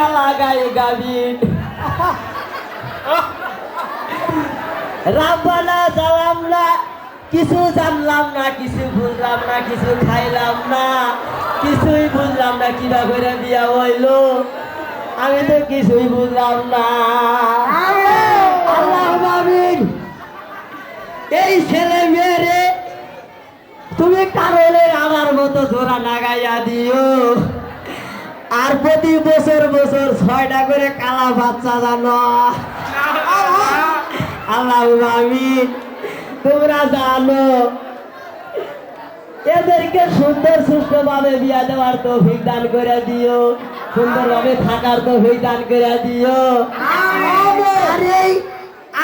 কালা গায়ে গাবিন জানলাম না, কিছু জানলাম না, কিছু বুঝলাম না, কিছু খাইলাম না, কিছুই বুঝলাম না কিবা করে বিয়া হইল? আমি তো কিছুই বুঝলাম না। আল্লাহ এই ছেলে মেয়েরে তুমি কারণে আমার মতো জোড়া লাগাইয়া দিও। আর প্রতি বছর বছর ছয়টা করে কালা বাচ্চা জানো। আল্লাহ আমিন। তোমরা জানো, এদেরকে সুন্দর সুস্থ ভাবে বিয়া দেওয়ার তো দান করে দিও। সুন্দরভাবে থাকার তো দান করে দিও।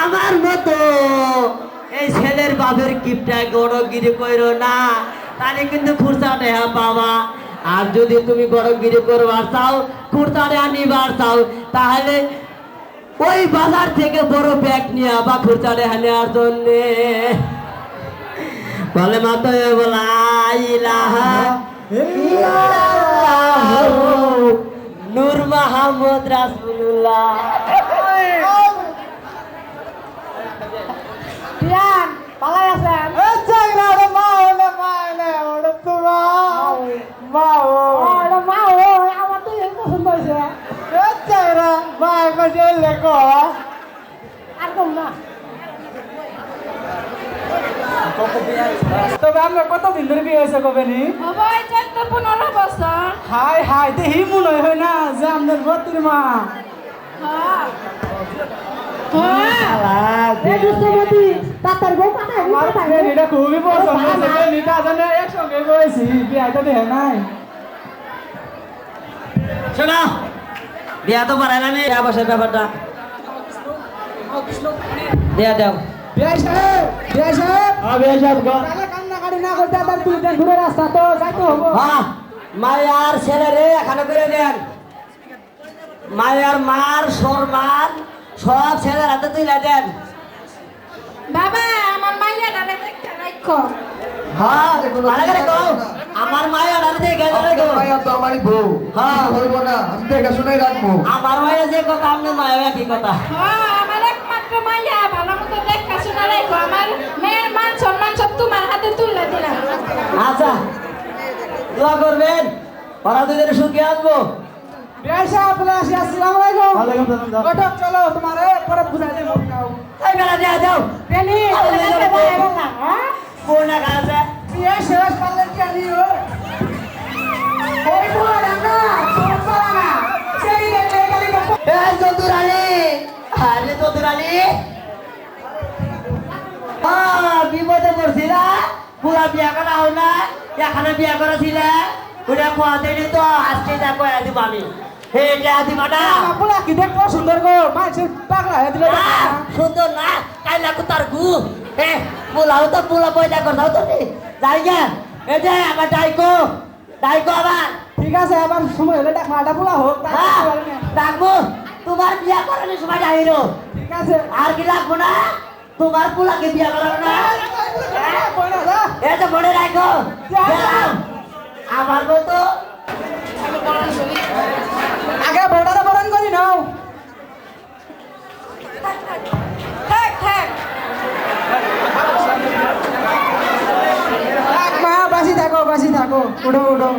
আমার মতো এই ছেলের বাপের কিপটা গড়গিরি কইরো না, তাহলে কিন্তু খুরসা দেহা পাবা। আর যদি তুমি গড়গিরি করবার চাও খুরসা দেহা নিবার চাও তাহলে ওই বাজার থেকে বড় ব্যাগ নিয়ে বা খুরসা দেহা নেওয়ার জন্যে। বলে ইলাহা ইল্লাল্লাহু নূর মাহমুদ রাসূলুল্লাহ। পিয়ান পালাই আছেন ওটা মা ও আমার তো এই পছন্দ হয়েছে আর কম না। তবে আমরা কতদিন ধরে বিয়ে হয়েছে কবে নি সবাই চোদ্দ পনেরো বছর হাই হাই দেখি মনে হয় না যে আমাদের ভর্তির মা। হ্যাঁ হ্যাঁ বউ আমার এটা খুবই পছন্দ হয়েছে জানে একসঙ্গে নাই। শোনা বিয়া তো পারে না বিয়া বসার ব্যাপারটা। দেয়া দাও। বিয়ে সাহেব বিয়ে সাহেব। বিয়া সাহেব তাহলে কান্নাকাটি না করতে তার দুই দিন ঘুরে রাস্তা তো যাইতে হব। হ্যাঁ মায়ার ছেলে রে এখানে করে দেন। মায়ার মার সর মার সব ছেলের হাতে তুলে দেন। বাবা আমার মাইয়া ডালে দেখতে রাখো হ্যাঁ করে কও আমার। মায়া তো। আমারই বউ হ্যাঁ। হইব না আমি দেখাশোনাই রাখব। আমার মায়ের যে কথা আপনার মায়ের একই কথা। হ্যাঁ আমার একমাত্র মাইয়া ভালো মতো দেখা শোনা রাখো আমার মেয়ের মান সম্মান সব তোমার হাতে তুলে দিলাম। আচ্ছা দোয়া করবেন। ওরা দুজনে সুখে আসব। চলো তোমার পরে বুঝাই দেবো। না হ্যাঁ? কোনা গাছে বিয়ে শেষ করলে কি আনি ওই বুয়া না তোর পালা না। সেই দেখলে গেলি এই চতুরানি। আরে চতুরানি। হ্যাঁ বিপদে পড়ছিলা? পুরা বিয়া করা হল না এখানে বিয়া করেছিল? ওটা খোয়াতে নি তো আজকে যা কয়া দিব আমি। হে পোলা কি সুন্দর গো। মাইছে পাগলা দিলে না, সুন্দর না কাইলা কুতার গু। এ পোলাও তো পোলা পয়দা করতাও তো নি। যাই গে এই যে আমার ডাইকো ডাইকো আবার। ঠিক আছে আবার সময় হলে দেখ মাটা পোলা হোক তারপর হ্যাঁ। ডাকবো। তোমার বিয়া করানোর সময় ডাইরো। ঠিক আছে। আর কি লাগবো না? তোমার পোলাকে বিয়া করাবো না? তো মনে রাখো। আমার মতো আগে বড়াটা বরণ করি নাও। মা বাসি থাকো বাসি থাকো। উঠো উঠো।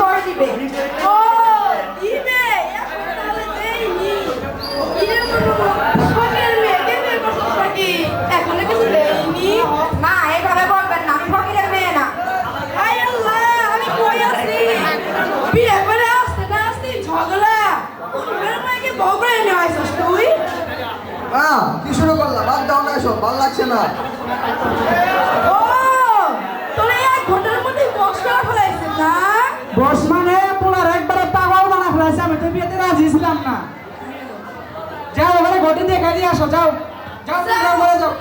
পর দিবে ও দিবে এখন তাহলে দেয়নি কিরে মনু ফকিরের মেয়েকে বিয়ে করছিস এখনও কিছু দেয়নি মা এইভাবে বলবেন না আমি ফকিরের মেয়ে না হায় আল্লাহ আমি কই আছি বিয়ে করে আসতে না আসতে ঝগড়া ফকিরের মেয়েকে বউ করে আসছিস তুই মা কি শুরু করলাম বাদ দাও না এসব ভালো লাগছে না। ও তোরা এক ঘণ্টার মধ্যে বক্স করা ফেলাইছিস না? বস মানে পোলার একবারে পাগল বানা ফেলাইছে, আমি তো বিয়েতে রাজি ছিলাম না। যাও, এবারে ঘটি দেখা দিয়ে আসো, যাও। যাও ঘরে যাও।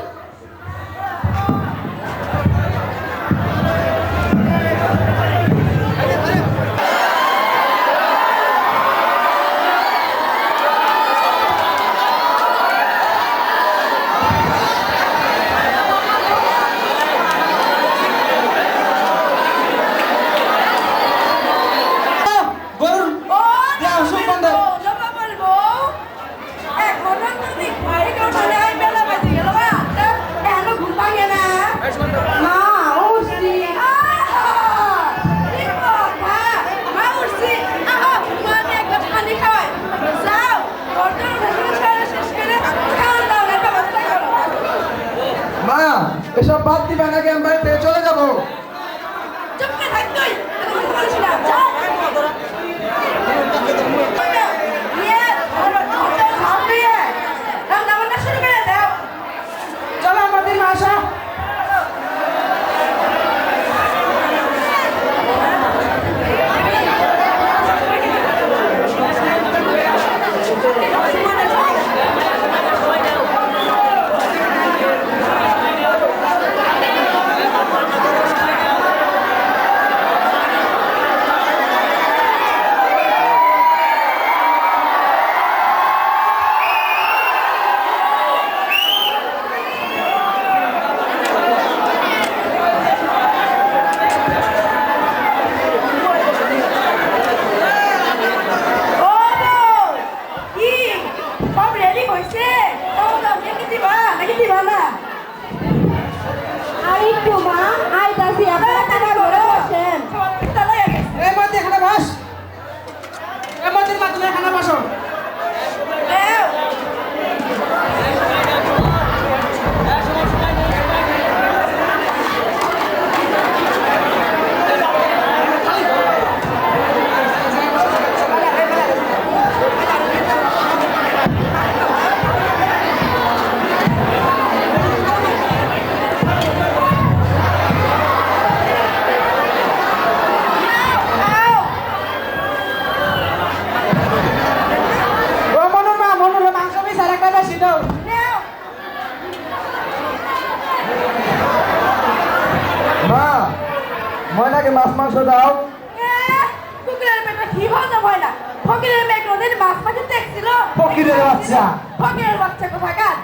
ফকিরের বাচ্চা। ফকিরের বাচ্চা কোথাকার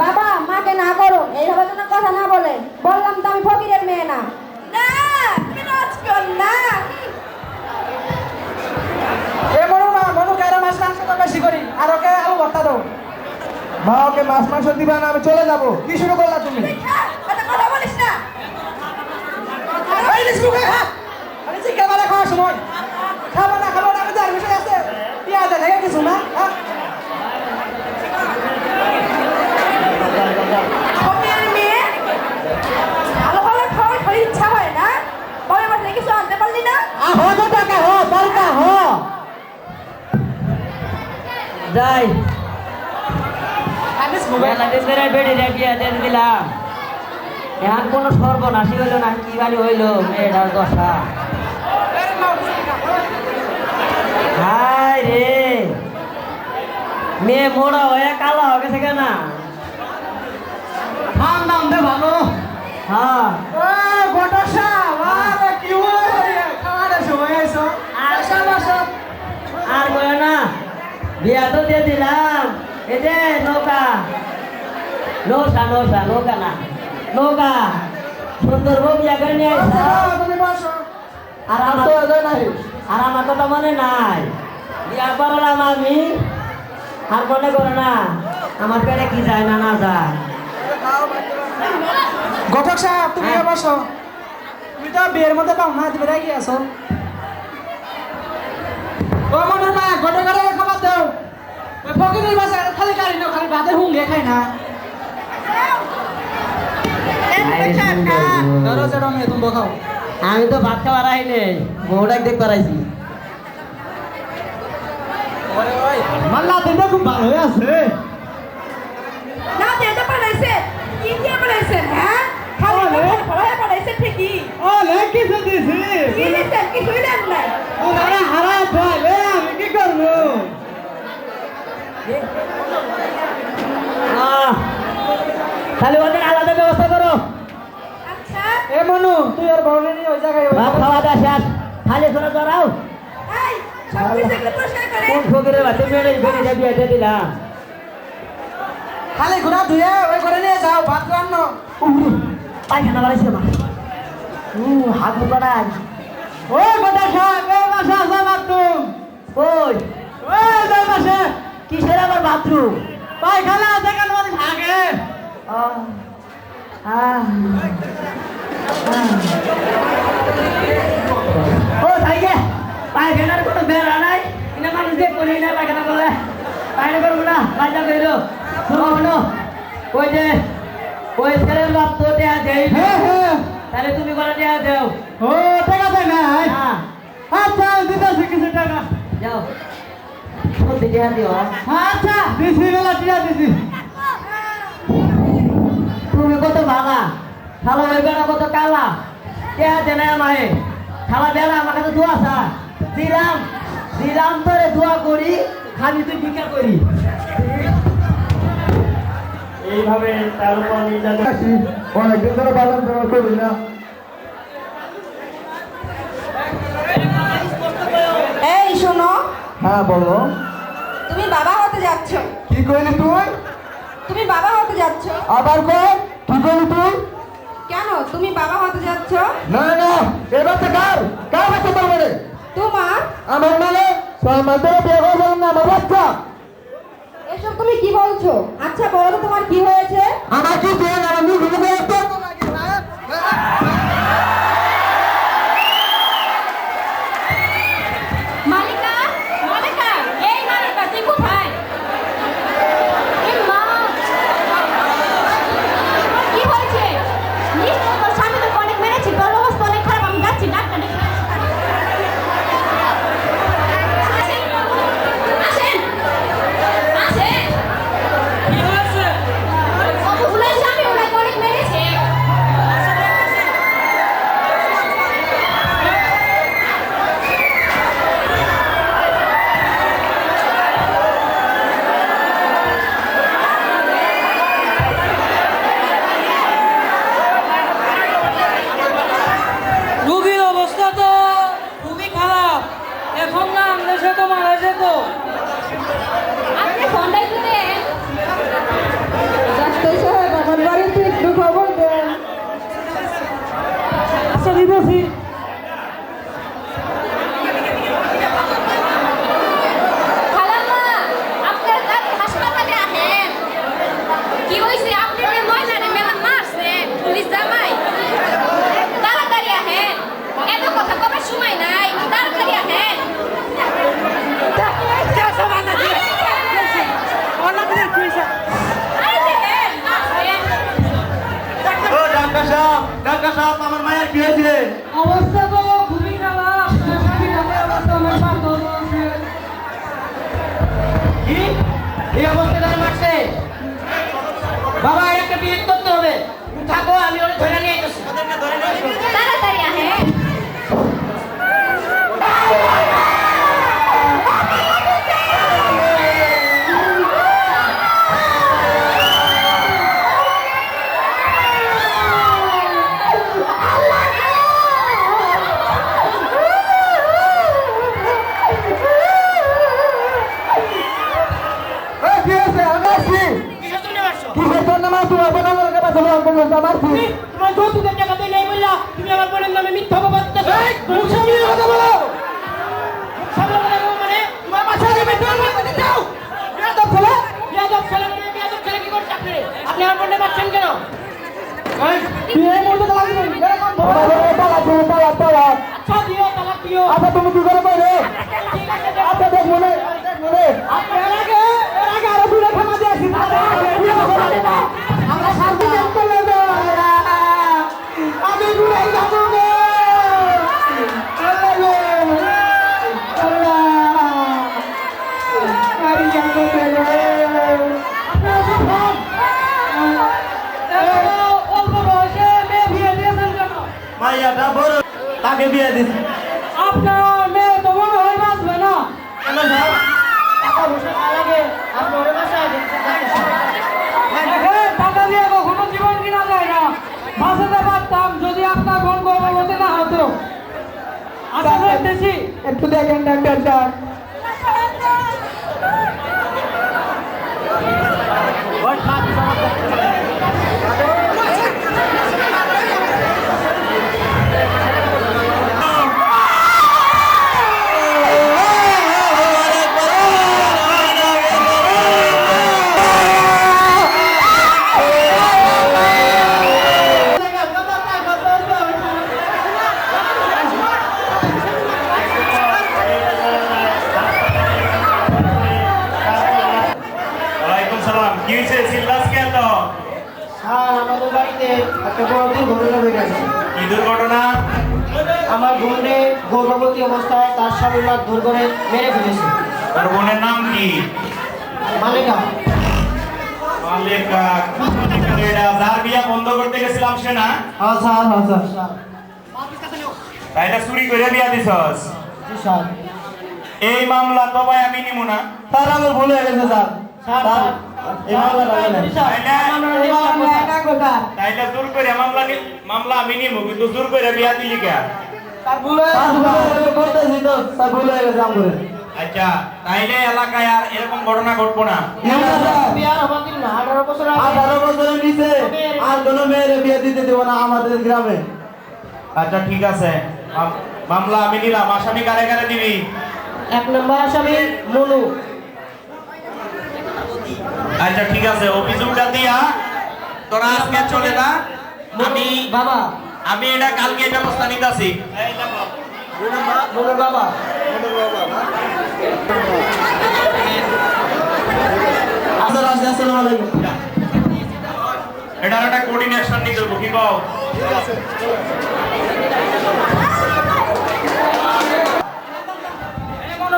বাবা মাকে না করো এইভাবে কোনো কথা না বলে। বললাম তো আমি ফকিরের মেয়ে না। না তুমি নাচ কর না এ মনু মা মনু কেন মাছ মাংস তো বেশি করি? আর ওকে আলু ভর্তা দাও। মা ওকে মাছ মাংস দিবা না আমি চলে যাব। কি শুরু করলা তুমি? কথা বলিস না। আরে চিকেন বালা খাওয়ার সময়। খাব না খাব না আমি যার বিষয় আছে। পেঁয়াজ দেখে কিছু না হ্যাঁ ফকিরের মেয়ে ভালো ভালো খাওয়ার খালি ইচ্ছা হয় না পরে মাসে কিছু আনতে পারলি না আহো তো টাকা হো দরকার হো যাই। করে বেড়ে দিয়ে দিলাম। এখন কোনো সর্বনাশী হইল না কি বাড়ি হইল মেয়েটার দশা। হাই রে। মেয়ে মোড়া হয়ে কালা হয়ে গেছে কেনা? খান দাম দে ভালো হ্যাঁ গোটসা আরে কি হই খাওয়ার সময় আইছো আসো আসো আর বলে না বিয়া তো দিয়ে দিলাম এই যে নৌকা নৌকা নৌকা নৌকা না নৌকা সুন্দর বউ বিয়া করে নিয়ে আর আর আমার কথা মনে নাই বিয়া করলাম আমি আর মনে করে না আমার পেটে কি যায় না না যায় ঘটক সাহেব তুমি। বসো তুমি তো বিয়ের মধ্যে পাও না তুমি রেগে আসো ও মনের মা গোটে করে খাবার দাও ওই ফকিরের বাসা খালি গাড়ি না খালি বাদে হুঙ্গে খাই না। ধরো সেটা মেয়ে তুমি খাও আমি তো ভাত খাবার আই নেই বউটাকে দেখ পারাইছি। মাল্লা খুব ভালো হয়ে আছে। না যেতে পারাইছে কি দিয়ে হ্যাঁ? খালি পড়ায় পারাইছে ঠিকই। ও লেখিছে দিছি কি দিচ্ছেন কিছুই দেন নাই। ওরা হারা আমি কি করব? তাহলে ওদের আলাদা ব্যবস্থা করো। আচ্ছা। এ মনু তুই আর বউরে নিয়ে ওই জায়গায় খাওয়া দাওয়া শেষ। খালি তোরা জড়াও কোন ফকিরের বাচ্চা? মেয়ে বেরিয়ে বিয়ে দিয়ে দিলাম খালি ঘোড়া ধুয়ে ওই করে নিয়ে যাও ভাত রান্নো। পায়খানা বাড়াইছে মা। উ হাত বাড়াই ওই কথা শাক ওই মাসে ওই ওই মাসে কিসের আবার বাথরুম? পায়খানা আছে কেন মানে থাকে। ও থাকে পায়খানার কোনো বেড়া নাই? এটা মানুষ দিয়ে করি না পায়খানা করলে পায়খানা করব না বাজা বেরো শোনো ওই যে ওই ছেলের বাপ তো দেয়া দেয় তাহলে তুমি করে দেয়া দাও। ও টাকা দেয় না আচ্ছা দিতেছি কিছু টাকা। যাও। কত দেয়া দিও আচ্ছা দিছি বেলা দিছি। তুমি কত ভালা খালা ওই বেড়া কত কালা? দেয়া দে না আমায়? খালা বেড়া আমার কাছে দোয়া সা দিলাম দিলাম তোরে দোয়া করি খালি তুই ভিক্ষা করি। এইভাবে তার উপর নির্যাতন অনেকদিন ধরে বাজার ব্যবহার করি না। এই শোনো হ্যাঁ বলো। বাবা হতে যাচ্ছ। কি কইলি তুই? তুমি বাবা হতে যাচ্ছ। আবার কর কি কইলি তুই? কেন? তুমি বাবা হতে যাচ্ছ? না না এবার তো কার? কার বাচ্চা তোর মানে তোমার? আমার মানে ধরে বিয়ে করে না আমার বাচ্চা। এসব তুমি কি বলছো? আচ্ছা বলো তো তোমার কি হয়েছে? আমার কি দিয়ে আমার মুখ ঘুরে তো আচ্ছা তুমি কি করে কখনো জীবন কিনা যায় না যদি আপনার বোন গর্ভবতী না হতো একটু দেখেন ডাক্তার সাহেব ওয়ালাইকুম স্বামী করে মেরে ফেলেছে। তোর বোনের নাম কি? মালিকা। মালিকা। এটা যার বিয়া বন্ধ করতে গেছিলাম সে না? হ্যাঁ স্যার হ্যাঁ স্যার। স্যার তাই এটা চুরি করে বিয়া দিছস? জি স্যার। এই মামলা তো ভাই আমি নিমু না। স্যার আমার ভুল হয়ে গেছে স্যার। স্যার এই মামলাটা নেন। তাইলে তাইলে জোর করে মামলা নি- মামলা আমি নিমু কিন্তু জোর করে বিয়া দিলি কে? আচ্ছা তাইলে এলাকায় আর এরকম ঘটনা ঘটবো না। আঠারো বছরের নিচে আর কোনো মেয়ের বিয়ে দিতে দেবো না আমাদের গ্রামে। আচ্ছা ঠিক আছে। মামলা আমি নিলাম। আসামি কারে কারে দিবি? এক নম্বর আসামি মনু। আচ্ছা ঠিক আছে। অভিযোগটা দিয়া তোরা আজকে চলে যা। আমি বাবা। আমি এটা কালকে ব্যবস্থা নিতেছি। বাবা। আলাইকুম। এটার একটা কোর্ডিনেশন নিতে কি কও?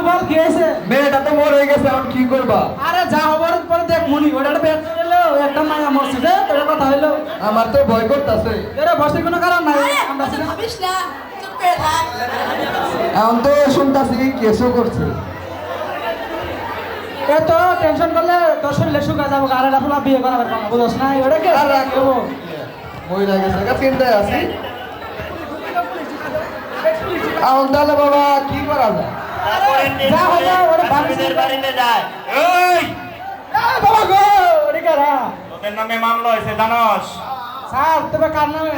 মনোবল কি হয়েছে? মেয়েটা তো মরে গেছে এখন কি করবা? আরে যা হবার পরে দেখ মুনি ওটা বের করে এলো একটা মায়া মরছে রে তোর কথা হইল। আমার তো ভয় করতেছে। এরা বসে কোনো কারণ নাই আমরা ভাবিস না চুপ করে থাক। এখন তো শুনতেছি কেসও করছে। এ তো টেনশন করলে তোর শরীরে শুকা যাব আর এটা ফুলা বিয়ে করাবার কথা বুঝছ না ওটা কে আর রাখব। মহিলা গেছে চিন্তায় আছি। এখন তাহলে বাবা কি করা যায়? নামে মামলা হয়েছে জানস? স্যার তবে কার নামে?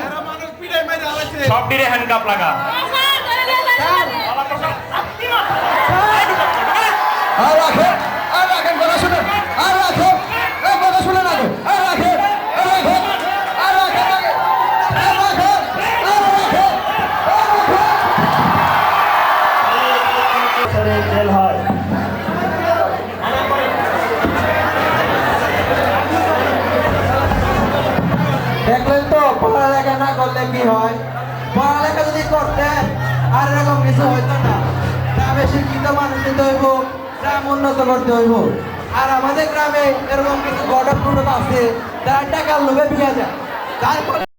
সব দিরে হ্যান্ডকাপ লাগা। আর আর এরকম কিছু হইতো না। গ্রামে শিক্ষিত মানুষ দিতে হইব, গ্রাম উন্নত করতে হইব। আর আমাদের গ্রামে এরকম কিছু গঠন আছে তারা টাকার লোভে বিয়া যায় তারপরে